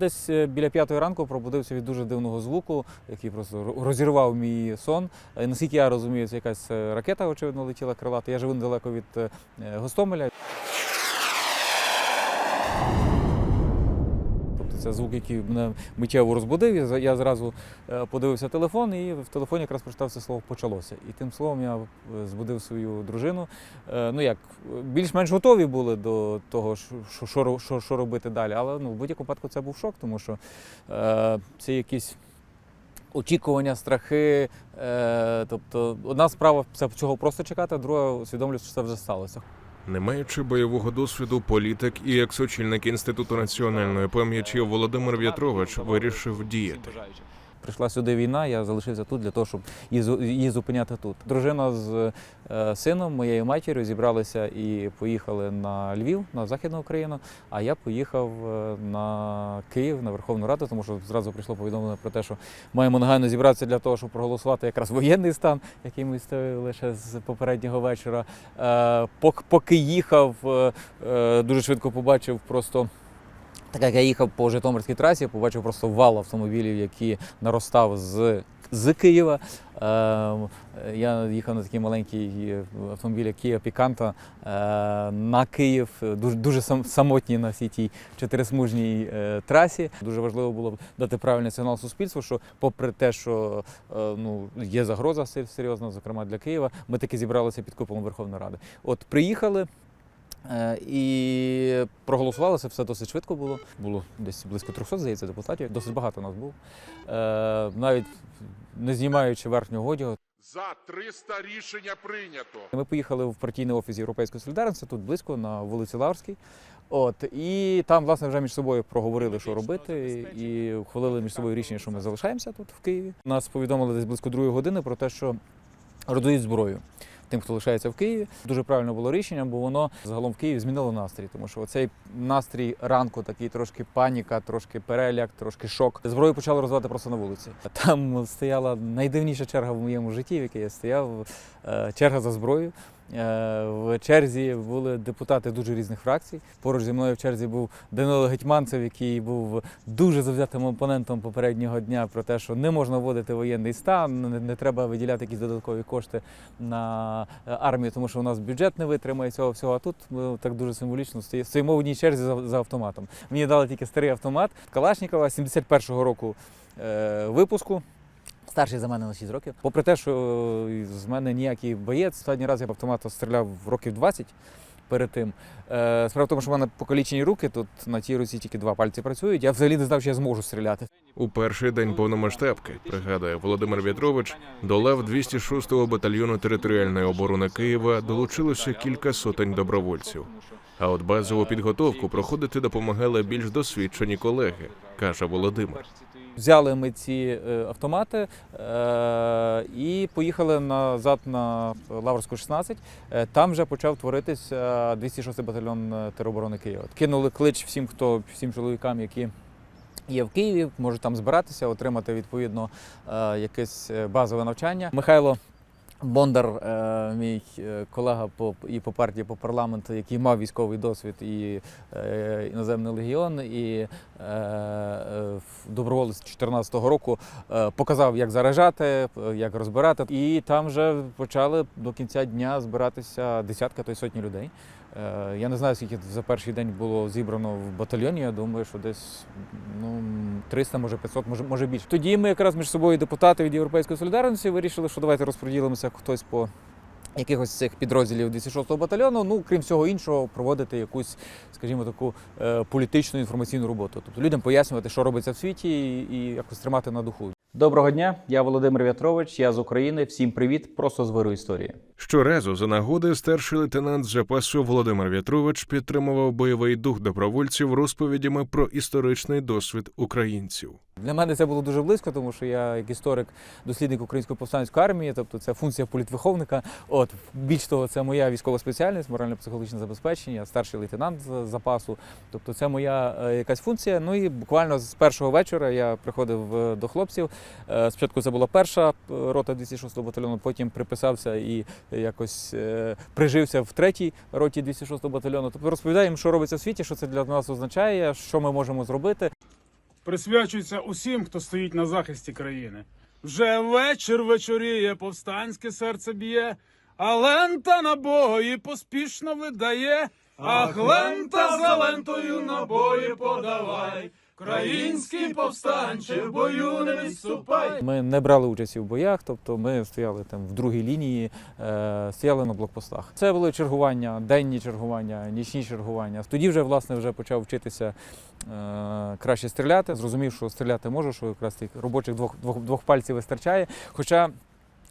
Десь е, біля п'ятої ранку пробудився від дуже дивного звуку, який просто розірвав мій сон. Е, Наскільки я розумію, це якась е, ракета, очевидно, летіла крилата. Я живу недалеко від Гостомеля. Це звук, який мене миттєво розбудив. Я зразу е, подивився телефон, і в телефоні якраз прочитав це слово почалося. І тим словом я е, збудив свою дружину. Е, Ну як, більш-менш готові були до того, що, що, що, що, робити далі. Але ну, в будь-якому випадку це був шок, тому що це якісь. Очікування, страхи. Тобто, одна справа це цього просто чекати, а друга усвідомлювати, що це вже сталося. Не маючи бойового досвіду, політик і екс-очільник інституту національної пам'яті Володимир В'ятрович вирішив діяти. Прийшла сюди війна, я залишився тут для того, щоб її, зупиняти тут. Дружина з е, сином, моєю матір'ю, зібралися і поїхали на Львів, на Західну Україну. А я поїхав е, на Київ, на Верховну Раду, тому що зразу прийшло повідомлення про те, що маємо негайно зібратися для того, щоб проголосувати якраз воєнний стан, який ми стояли лише з попереднього вечора. Е, Поки їхав, дуже швидко побачив просто. Так як я їхав по Житомирській трасі, побачив просто вал автомобілів, які наростав з, з Києва. Е, я їхав на такий маленький автомобіль як Kia Picanto е, на Київ, дуже, дуже сам- самотній на всій тій чотирисмужній е, трасі. Дуже важливо було дати правильний сигнал суспільству, що попри те, що е, ну, є загроза серйозна, зокрема для Києва, ми таки зібралися під куполом Верховної Ради. От приїхали. Е, І проголосували, це все досить швидко було. Було десь близько 300, здається, депутатів. Досить багато нас було. Е, Навіть не знімаючи верхнього одягу. За 300 рішення прийнято. Ми поїхали в партійний офіс Європейської солідарності, тут близько, на вулиці Лаврській. От, і там, власне, вже між собою проговорили, що робити, і ухвалили між собою рішення, що ми залишаємося тут в Києві. Нас повідомили десь близько другої години про те, що роздають зброю. Тим, хто лишається в Києві, дуже правильно було рішення, бо воно загалом в Києві змінило настрій, тому що оцей настрій ранку, такий трошки паніка, трошки переляк, трошки шок. Зброю почали роздавати просто на вулиці. Там стояла найдивніша черга в моєму житті, в якій я стояв. е, Черга за зброєю. Е, В черзі були депутати дуже різних фракцій. Поруч зі мною в черзі був Данило Гетьманцев, який був дуже завзятим опонентом попереднього дня про те, що не можна вводити воєнний стан, не, треба виділяти якісь додаткові кошти на е, армію, тому що у нас бюджет не витримає цього всього. А тут ми так дуже символічно стої- стоїмо в одній черзі за, за автоматом. Мені дали тільки старий автомат Калашнікова 71-го року е, випуску. Старший за мене на 6 років. Попри те, що е, з мене ніякий боєць, останній раз я в автомата стріляв в років 20 перед тим. Е, Справа в тому, що в мене покалічені руки, тут на тій руці тільки два пальці працюють. Я взагалі не знав, що я зможу стріляти. У перший день повномасштабки, пригадує Володимир В'ятрович, до лав 206-го батальйону територіальної оборони Києва долучилося кілька сотень добровольців. А от базову підготовку проходити допомагали більш досвідчені колеги, каже Володимир. Взяли ми ці е, автомати е, і поїхали назад на Лаврську 16. Е, Там вже почав творитися 206 батальйон тероборони Києва. Кинули клич всім, хто всім чоловікам, які є в Києві, можуть там збиратися, отримати відповідно якесь базове навчання. Михайло Бондар, е, мій е, колега по і по партії, по парламенту, який мав військовий досвід, і е, іноземний легіон, і доброволець 2014 року показав, як заражати, як розбирати. І там вже почали до кінця дня збиратися десятка то й сотні людей. Е, Я не знаю, скільки за перший день було зібрано в батальйоні. Я думаю, що десь ну 300, може 500, може, може більше. Тоді ми якраз між собою депутати від Європейської солідарності вирішили, що давайте розподілимося хтось по якихось цих підрозділів 206-го батальйону. Ну, крім всього іншого, проводити якусь, скажімо, таку е, політичну інформаційну роботу. Тобто людям пояснювати, що робиться в світі, і, і якось тримати на духу. Доброго дня, я Володимир В'ятрович, я з України. Всім привіт, просто з виру історії. Щоразу за нагоди старший лейтенант запасу Володимир В'ятрович підтримував бойовий дух добровольців розповідями про історичний досвід українців. Для мене це було дуже близько, тому що я як історик, дослідник української повстанської армії, тобто це функція політвиховника. От більш того, це моя військова спеціальність, морально-психологічне забезпечення, старший лейтенант з запасу. Тобто, це моя е, якась функція. Ну і буквально з першого вечора я приходив е, до хлопців. Е, Спочатку це була перша рота 206-го батальйону, потім приписався і якось прижився в третій роті 206-го батальйону. Тобто розповідаю їм, що робиться в світі, що це для нас означає, що ми можемо зробити. присвячується усім, хто стоїть на захисті країни. Вже вечір вечоріє, повстанське серце б'є, а лента набої поспішно видає. Ах, лента за лентою набої подавай. Український повстанче в бою не відступай. Ми не брали участі в боях, тобто ми стояли там в другій лінії, е, стояли на блокпостах. Це були чергування, денні чергування, нічні чергування. Тоді вже власне вже почав вчитися е, краще стріляти. Зрозумів, що стріляти можу, що якраз тих робочих двох, двох, двох пальців вистачає. Хоча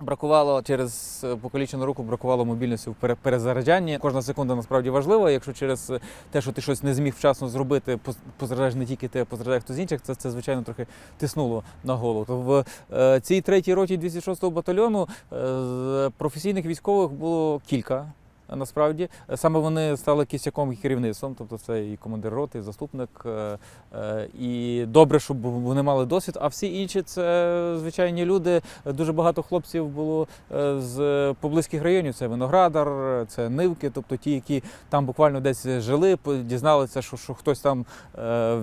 Бракувало через е, покалічену руку, бракувало мобільності в пере- перезаряджанні. Кожна секунда насправді важлива. Якщо через е, те, що ти щось не зміг вчасно зробити, поз- позаражаєш не тільки ти, а позаражає хтось інших, це, це звичайно трохи тиснуло на голову. То в е, цій третій роті 206-го батальйону е, професійних військових було кілька. Е, Насправді саме вони стали кістяком і керівництвом, тобто це і командир роти, і заступник. е, е, І добре, щоб вони мали досвід. А всі інші це звичайні люди. Дуже багато хлопців було е, з поблизьких районів. Це Виноградар, це Нивки, тобто ті, які там буквально десь жили, дізналися, що, що хтось там е,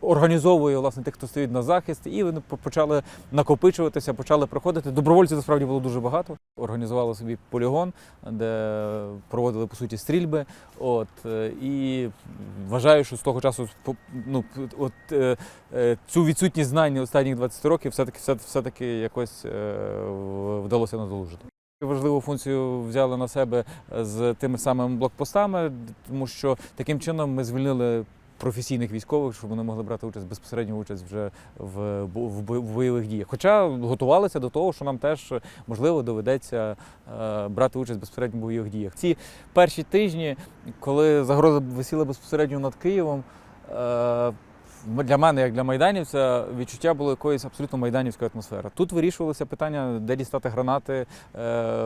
організовує власне тих, хто стоїть на захист, і вони почали накопичуватися, почали приходити. Добровольців насправді було дуже багато. Організували собі полігон, де проводили по суті стрільби. От е, і вважаю, що з того часу ну, от, е, е, цю відсутність знань останніх 20 років все-таки все, все-таки якось вдалося надолужити. Важливу функцію взяли на себе з тими самими блокпостами, тому що таким чином ми звільнили професійних військових, щоб вони могли брати участь безпосередню участь вже в, в бойових діях. Хоча готувалися до того, що нам теж можливо доведеться е, брати участь безпосередньо в бойових діях. Ці перші тижні, коли загроза висіла безпосередньо над Києвом. е, для мене, як для майданівця, відчуття було якоїсь абсолютно майданівської атмосфери. Тут вирішувалося питання, де дістати гранати, е,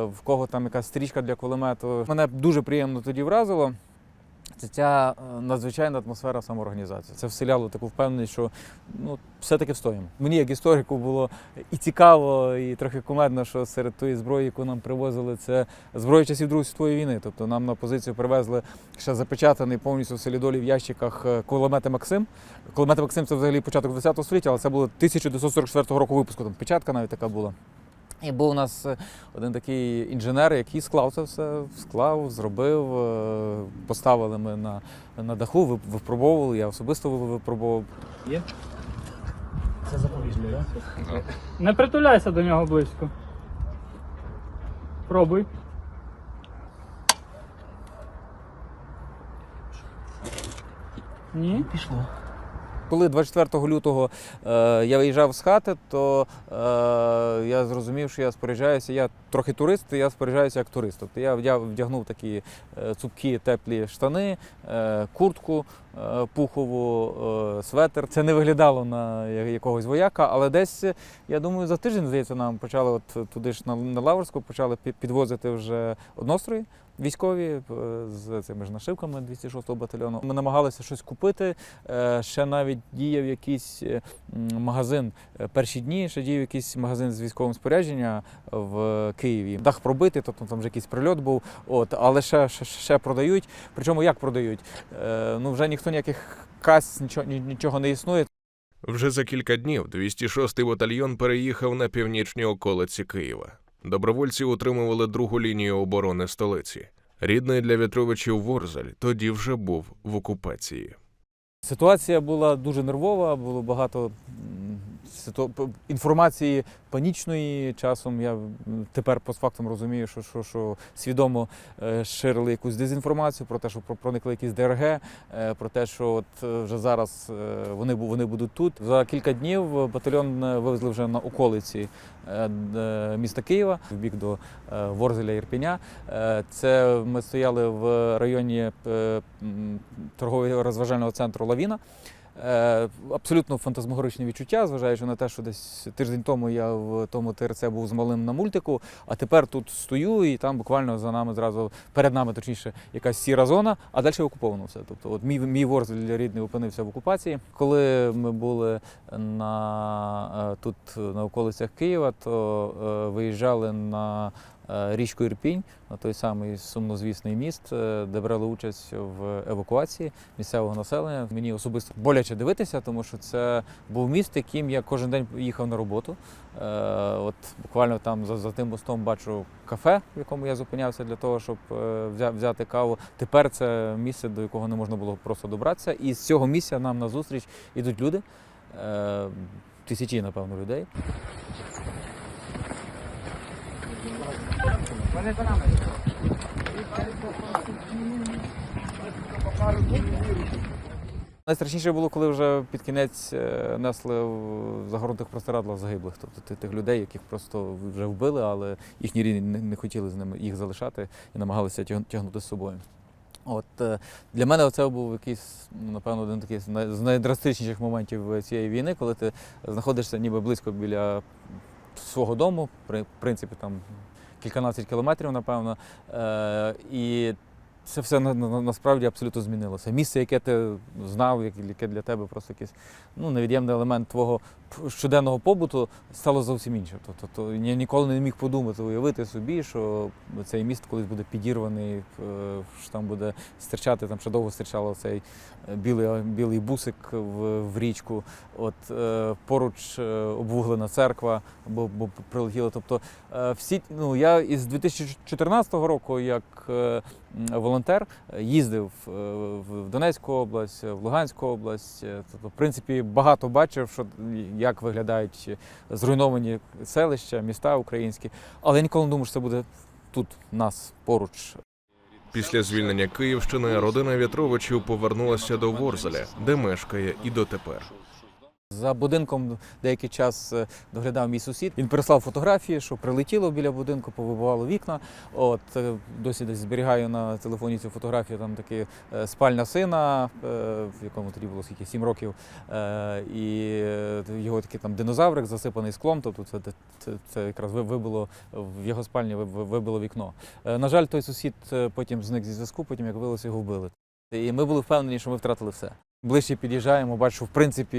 в кого там якась стрічка для кулемету. Мене дуже приємно тоді вразило. Це ця надзвичайна атмосфера самоорганізації. Це вселяло таку впевненість, що ну, все-таки встоїмо. Мені, як історику, було і цікаво, і трохи кумедно, що серед тої зброї, яку нам привозили, це зброя часів Другої світової війни. Тобто нам на позицію привезли ще запечатаний повністю в селідолі в ящиках е, кулемети Максим. Кулемети Максим це взагалі початок ХХ століття, але це було 1944 року випуску. Там печатка навіть така була. І був у нас е, один такий інженер, який склав це все, склав, зробив, е, поставили ми на, на даху, випробовували, я особисто ви- випробовував. Це запобіжний, так? Не притуляйся до нього близько. Пробуй. Ні? Пішло. Коли 24 лютого е, я виїжджав з хати, то е, я зрозумів, що я споряджаюся. Я трохи турист, і я споряджаюся як турист. Тобто я вдягнув такі е, цупкі теплі штани, куртку пухову, светр. Це не виглядало на якогось вояка, але десь я думаю, за тиждень здається, нам почали от туди ж на Лаврську, почали підвозити вже однострої. Військові е, з цими ж нашивками 206-го батальйону. Ми намагалися щось купити. Е, Ще навіть діяв якийсь е, магазин. Перші дні ще діяв якийсь магазин з військовим спорядження в Києві. Дах пробитий, тобто там вже якийсь прильот був. От, але ще, ще, ще продають. Причому як продають? Ну вже ніхто ніяких кас, нічого, ні- нічого не існує. Вже за кілька днів 206-й батальйон переїхав на північні околиці Києва. Добровольці утримували другу лінію оборони столиці. Рідний для В'ятровичів Ворзель тоді вже був в окупації. Ситуація була дуже нервова, було багато інформації панічної. Часом я тепер постфактум розумію, що, що, що свідомо е, ширили якусь дезінформацію про те, що про- проникли якісь ДРГ, е, про те, що от е, вже зараз вони, вони будуть тут. За кілька днів батальйон вивезли вже на околиці міста Києва в бік до Ворзеля Ірпеня. Е, Це ми стояли в районі м, торгового розважального центру Лавіна. Е, Абсолютно фантазмогоричні відчуття, зважаючи на те, що десь тиждень тому я в тому ТРЦ був з малим на мультику, а тепер тут стою, і там буквально за нами зразу перед нами, точніше, якась сіра зона, а далі окуповано все. Тобто, от мій, мій Ворзель рідний опинився в окупації. Коли ми були на е, тут на околицях Києва, то е, виїжджали на річку Ірпінь, той самий сумнозвісний міст, е, де брали участь в евакуації місцевого населення. Мені особисто боляче дивитися, тому що це був міст, яким я кожен день їхав на роботу. Е, От буквально там за, за тим мостом бачу кафе, в якому я зупинявся для того, щоб е, взяти каву. Тепер це місце, до якого не можна було просто добратися. І з цього місця нам назустріч ідуть люди. Е, Тисячі, напевно, людей. Найстрашніше було, коли вже під кінець е, несли в загорнутих простирадлах загиблих, тобто тих людей, яких просто вже вбили, але їхні рідні не, хотіли з ними їх залишати і намагалися тягнути з собою. От е, для мене це був якийсь, ну, напевно, один такий з най- з найдрастичніших моментів цієї війни, коли ти знаходишся ніби близько біля свого дому, при принципі, там кільканадцять кілометрів, напевно. Е, і це все на, на, насправді абсолютно змінилося. Місце, яке ти знав, яке для тебе просто якийсь ну, невід'ємний елемент твого щоденного побуту, стало зовсім інше. Тобто, то я ніколи не міг подумати, уявити собі, що цей міст колись буде підірваний, е, що там буде стирчати, там ще довго стирчало цей е, білий, білий бусик в, в річку. От е, поруч е, обвуглена церква, бо, бо прилетіло. Тобто, е, всі, ну, я із 2014 року, як е, волонтер, е, їздив е, в Донецьку область, в Луганську область. Е, Тобто, в принципі, багато бачив, що як виглядають зруйновані селища, міста українські, але я ніколи не думав, що це буде тут, нас поруч. Після звільнення Київщини родина В'ятровичів повернулася до Ворзеля, де мешкає і дотепер. За будинком деякий час е, доглядав мій сусід. Він прислав фотографії, що прилетіло біля будинку, повибивало вікна. От е, досі десь зберігаю на телефоні цю фотографію. Там таки е, спальня сина, в якому тоді було скільки 7 років. І його такий там динозаврик засипаний склом. Тобто це, це, це, якраз вибило в його спальні, ви- ви- вибило вікно. На жаль, той сусід потім зник зі зв'язку, потім як виявилося, його вбили. І ми були впевнені, що ми втратили все. Ближче під'їжджаємо, бачу, в принципі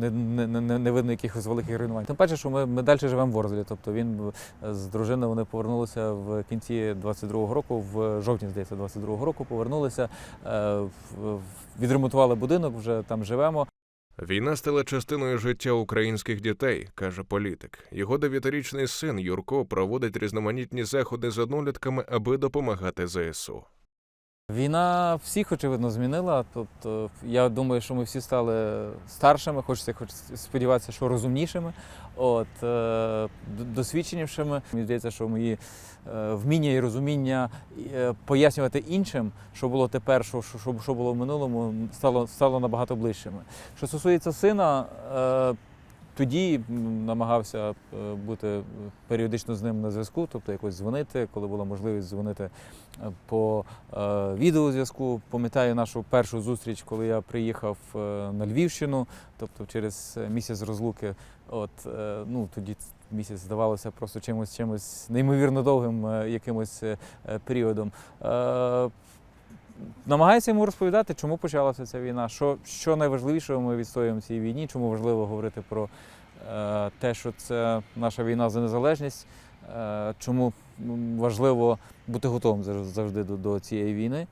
не, не, не, не видно якихось великих руйнувань. Тим паче, що ми, ми далі живемо в Ворзелі. Тобто він е, з дружиною вони повернулися в кінці 22-го року, в жовтні, здається, 22-го року повернулися, е, відремонтували будинок, вже там живемо. Війна стала частиною життя українських дітей, каже політик. Його дев'ятирічний син Юрко проводить різноманітні заходи з однолітками, аби допомагати ЗСУ. Війна всіх, очевидно, змінила. Тобто, я думаю, що ми всі стали старшими, хочеться хоч сподіватися, що розумнішими, от, е, досвідченішими. Мені здається, що мої е, вміння і розуміння пояснювати іншим, що було тепер, що, що, що- було в минулому, стало, стало набагато ближчими. Що стосується сина, тоді намагався е, бути періодично з ним на зв'язку, тобто якось дзвонити, коли була можливість дзвонити е, по е, відеозв'язку. Пам'ятаю нашу першу зустріч, коли я приїхав е, на Львівщину, тобто через е, місяць розлуки. От е, ну тоді місяць здавалося просто чимось чимось неймовірно довгим е, якимось е, е, періодом. Намагаюся йому розповідати, чому почалася ця війна, що, що найважливішого ми відстоюємо в цій війні, чому важливо говорити про е, те, що це наша війна за незалежність, е, чому важливо бути готовим завжди до, до цієї війни.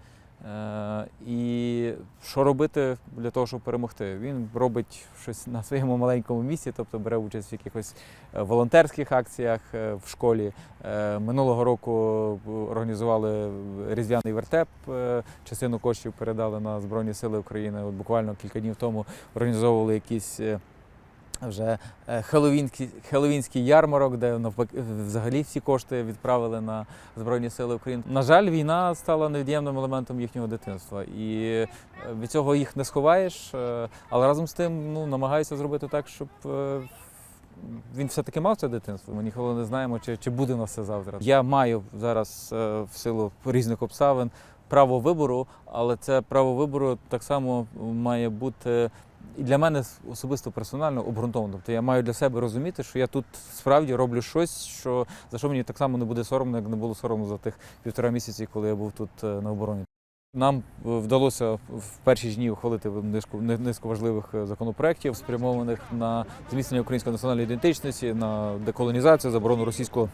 Е, і що робити для того, щоб перемогти? Він робить щось на своєму маленькому місці, тобто бере участь в якихось е, волонтерських акціях е, в школі. Минулого року організували різдвяний вертеп. Частину коштів передали на Збройні Сили України. От буквально кілька днів тому організовували якісь. Вже е, хеллоуінський, хеллоуінський ярмарок, де навпаки взагалі всі кошти відправили на Збройні Сили України. На жаль, війна стала невід'ємним елементом їхнього дитинства, і е, від цього їх не сховаєш. е, Але разом з тим ну, намагаюся зробити так, щоб він все-таки мав це дитинство. Ми ніколи не знаємо, чи, чи буде у нас це завтра. Я маю зараз в силу різних обставин право вибору, але це право вибору так само має бути. І для мене особисто персонально обґрунтовано. Тобто я маю для себе розуміти, що я тут справді роблю щось, що за що мені так само не буде соромно, як не було соромно за тих півтора місяці, коли я був тут е, на обороні. Нам е, вдалося в перші дні ухвалити низку, ни- низку важливих е, законопроєктів, спрямованих на зміцнення української національної ідентичності, на деколонізацію, заборону російського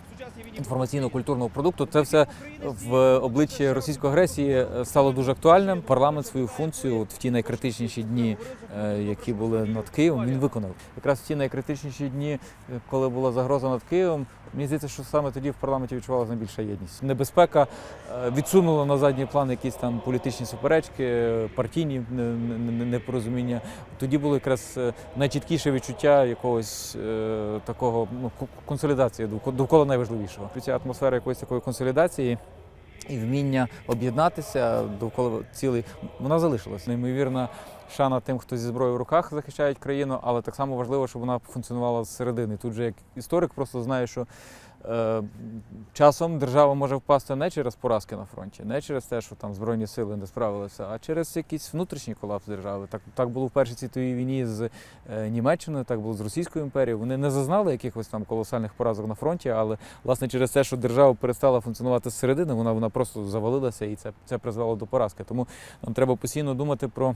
інформаційно-культурного продукту. Це все в обличчі російської агресії е, стало дуже актуальним. Парламент свою функцію от в ті найкритичніші дні, які були над Києвом, він виконав. Якраз в ті найкритичніші дні, коли була загроза над Києвом, мені здається, що саме тоді в парламенті відчувалася найбільша єдність. Небезпека е, відсунула на задній план якісь там політичні суперечки, партійні не- не- не- непорозуміння. Тоді було якраз е, найчіткіше відчуття якогось е, такого ну, консолідації довкола найважливішого. Ця атмосфера якоїсь такої консолідації. І вміння об'єднатися довкола цілий вона залишилась. Неймовірна шана тим, хто зі зброєю в руках захищає країну, але так само важливо, щоб вона функціонувала зсередини. Тут же як історик просто знає, що е, часом держава може впасти не через поразки на фронті, не через те, що там збройні сили не справилися, а через якийсь внутрішній колапс держави. Так, так було в Першій світовій війні з е, Німеччиною, так було з Російською імперією. Вони не зазнали якихось там колосальних поразок на фронті, але власне через те, що держава перестала функціонувати зсередини, вона, вона просто завалилася і це, це призвело до поразки. Тому нам треба постійно думати про.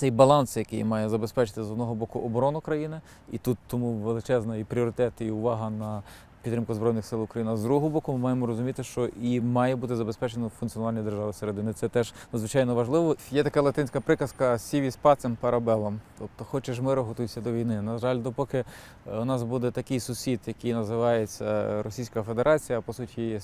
Цей баланс, який має забезпечити з одного боку оборону країни, і тут тому величезна і пріоритет, і увага на підтримку збройних сил України. А з другого боку, ми маємо розуміти, що і має бути забезпечено функціонування держави середини. Це теж надзвичайно важливо. Є така латинська приказка «Сівіс пацем парабелом», тобто хочеш миру, готуйся до війни. На жаль, допоки е, у нас буде такий сусід, який називається Російська Федерація, а по суті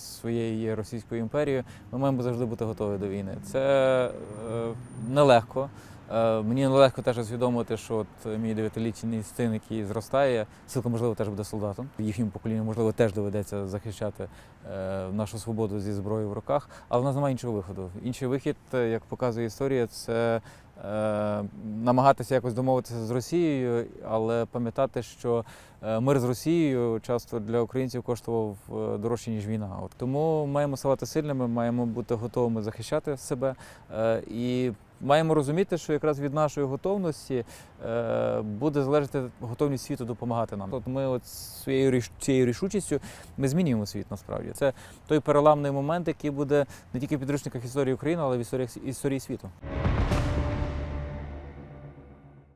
є Російською імперією, ми маємо завжди бути готові до війни. Це е, нелегко. Е, Мені нелегко теж усвідомити, що от мій дев'ятилітній син, який зростає, цілком можливо теж буде солдатом. Їхньому поколінню, можливо, теж доведеться захищати е, нашу свободу зі зброєю в руках, але в нас немає іншого виходу. Інший вихід, е, як показує історія, це е, намагатися якось домовитися з Росією, але пам'ятати, що е, мир з Росією часто для українців коштував е, дорожче, ніж війна. От тому маємо ставати сильними, маємо бути готовими захищати себе е, і маємо розуміти, що якраз від нашої готовності е, буде залежати готовність світу допомагати нам. От ми от своєю цією рішучістю ми змінюємо світ насправді. Це той переламний момент, який буде не тільки в підручниках історії України, але й в історії світу.